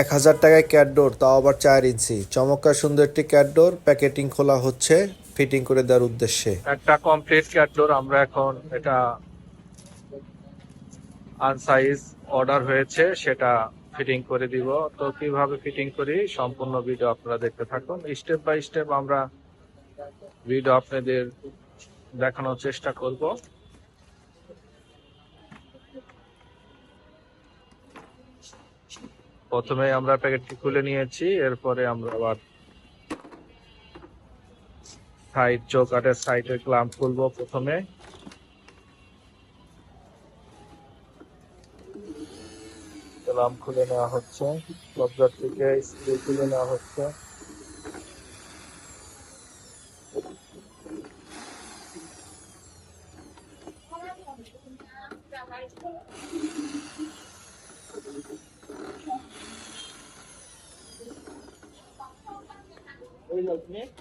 এক হাজার টাকায় ক্যাটডোর তাও আবার চার ইঞ্চি। চমৎকার সুন্দর একটি ক্যাটডোর প্যাকেটিং খোলা হচ্ছে, ফিটিং করে দেওয়ার উদ্দেশ্যে। একটা কমপ্লিট ক্যাটডোর আমরা এখন এটা আনসাইজ অর্ডার হয়েছে, সেটা ফিটিং করে দিব। তো কীভাবে ফিটিং করি, সম্পূর্ণ ভিডিও আপনারা দেখতে থাকুন। স্টেপ বাই স্টেপ আমরা ভিডিও আপনাদের দেখানোর চেষ্টা করব। প্রথমে আমরা প্যাকেটটি খুলে নিয়েছি, এরপরে আমরা আবার সাইড চৌকাটের সাইডের ক্লাম্প খুলবো প্রথমে ক্লাম খুলে নেওয়া হচ্ছে কবজার থেকে স্ক্রু খুলে নেওয়া হচ্ছে Thank you. will not make.